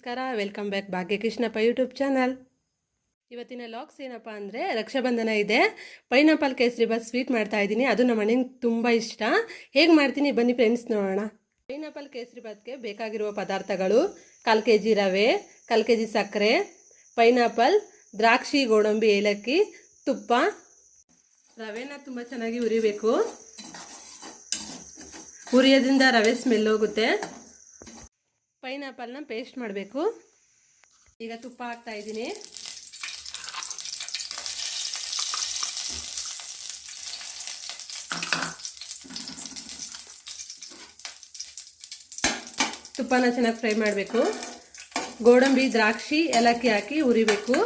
ನಮಸ್ಕಾರ welcome back Bhagyakrishnappa YouTube channel ಇವತ್ತಿನ ಲಾಕ್ಸ್ ಏನಪ್ಪ ಅಂದರೆ ರಕ್ಷಾಬಂಧನ ಇದೆ. ಪೈನಾಪಲ್ ಕೇಸರಿ ಬಾತ್ ಸ್ವೀಟ್ ಮಾಡ್ತಾ ಇದ್ದೀನಿ. ಅದು ನಮ್ಮ ಮನೆಗೆ ತುಂಬ ಇಷ್ಟ. ಹೇಗೆ ಮಾಡ್ತೀನಿ? ಬನ್ನಿ ಫ್ರೆಂಡ್ಸ್ ನೋಡೋಣ. ಪೈನಾಪಲ್ ಕೇಸರಿ ಬಾತ್ಗೆ ಬೇಕಾಗಿರುವ ಪದಾರ್ಥಗಳು ಕಾಲು ಕೆ ಜಿ ರವೆ, ಕಾಲು ಕೆ ಜಿ ಸಕ್ಕರೆ ಪೈನಾಪಲ್ ದ್ರಾಕ್ಷಿ, ಗೋಡಂಬಿ, ಏಲಕ್ಕಿ, ತುಪ್ಪ. ರವೆನ ತುಂಬ ಚೆನ್ನಾಗಿ ಉರಿಬೇಕು ಉರಿಯೋದ್ರಿಂದ ರವೆ ಸ್ಮೆಲ್ ಹೋಗುತ್ತೆ. ಪೈನಾಪಲ್ನ ಪೇಸ್ಟ್ ಮಾಡಬೇಕು. ಈಗ ತುಪ್ಪ ಹಾಕ್ತಾ ಇದ್ದೀನಿ. ತುಪ್ಪನ ಚೆನ್ನಾಗಿ ಫ್ರೈ ಮಾಡಬೇಕು. ಗೋಡಂಬಿ, ದ್ರಾಕ್ಷಿ, ಏಲಕ್ಕಿ ಹಾಕಿ ಹುರಿಬೇಕು.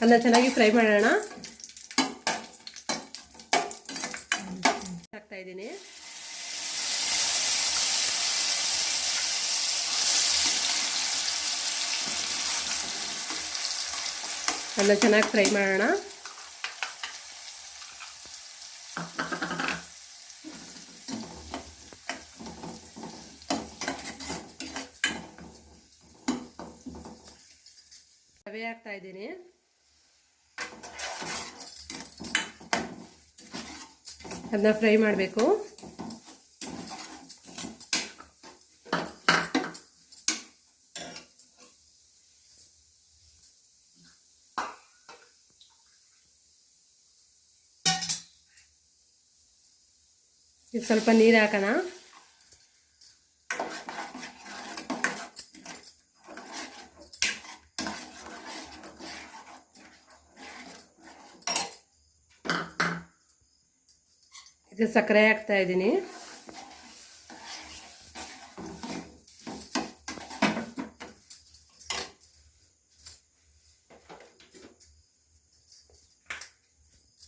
ಅದನ್ನ ಚೆನ್ನಾಗಿ ಫ್ರೈ ಮಾಡೋಣ. ಹಾಕ್ತಾ ಇದ್ದೀನಿ. ಅದನ್ನ ಚೆನ್ನಾಗಿ ಫ್ರೈ ಮಾಡೋಣ. ರವೆ ಹಾಕ್ತಾ ಇದ್ದೀನಿ. ಅದನ್ನ ಫ್ರೈ ಮಾಡಬೇಕು. ಇದು ಸ್ವಲ್ಪ ನೀರು ಹಾಕೋಣ. ಇದು ಸಕ್ಕರೆ ಹಾಕ್ತಾ ಇದ್ದೀನಿ.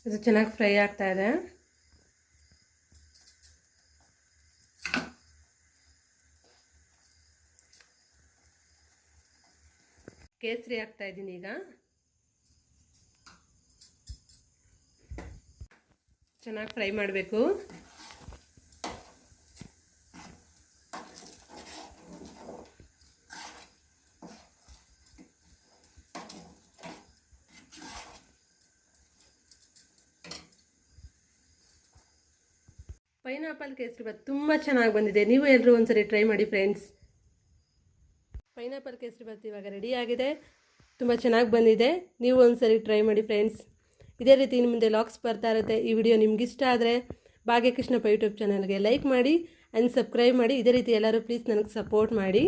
ಇದು ಚೆನ್ನಾಗಿ ಫ್ರೈ ಆಗ್ತಾ ಇದೆ. ಕೇಸರಿ ಹಾಕ್ತಾ ಇದ್ದೀನಿ ಈಗ. ಚೆನ್ನಾಗಿ ಫ್ರೈ ಮಾಡಬೇಕು. ಪೈನಾಪಲ್ ಕೇಸರಿ ಬಾತ್ ತುಂಬ ಚೆನ್ನಾಗಿ ಬಂದಿದೆ. ನೀವು ಎಲ್ಲರೂ ಒಂದ್ಸರಿ ಟ್ರೈ ಮಾಡಿ ಫ್ರೆಂಡ್ಸ್. ಪೈನಾಪಲ್ ಕೇಸರಿ ಬಾತ್ ಇವಾಗ ಆಗಿದೆ. ತುಂಬ ಚೆನ್ನಾಗಿ ಬಂದಿದೆ. ನೀವು ಒಂದ್ಸರಿ ಟ್ರೈ ಮಾಡಿ ಫ್ರೆಂಡ್ಸ್ ಇದೇ ರೀತಿ ಇನ್ನು ಮುಂದೆ ಲಾಕ್ಸ್ ಬರ್ತಾ ಇರುತ್ತೆ. ಈ ವಿಡಿಯೋ ನಿಮ್ಗೆ ಇಷ್ಟ ಆದರೆ ಭಾಗ್ಯಕೃಷ್ಣಪ್ಪ ಯೂಟ್ಯೂಬ್ ಚಾನಲ್ಗೆ ಲೈಕ್ ಮಾಡಿ ಆ್ಯಂಡ್ ಸಬ್ಸ್ಕ್ರೈಬ್ ಮಾಡಿ. ಇದೇ ರೀತಿ ಎಲ್ಲರೂ ಪ್ಲೀಸ್ ನನಗೆ ಸಪೋರ್ಟ್ ಮಾಡಿ.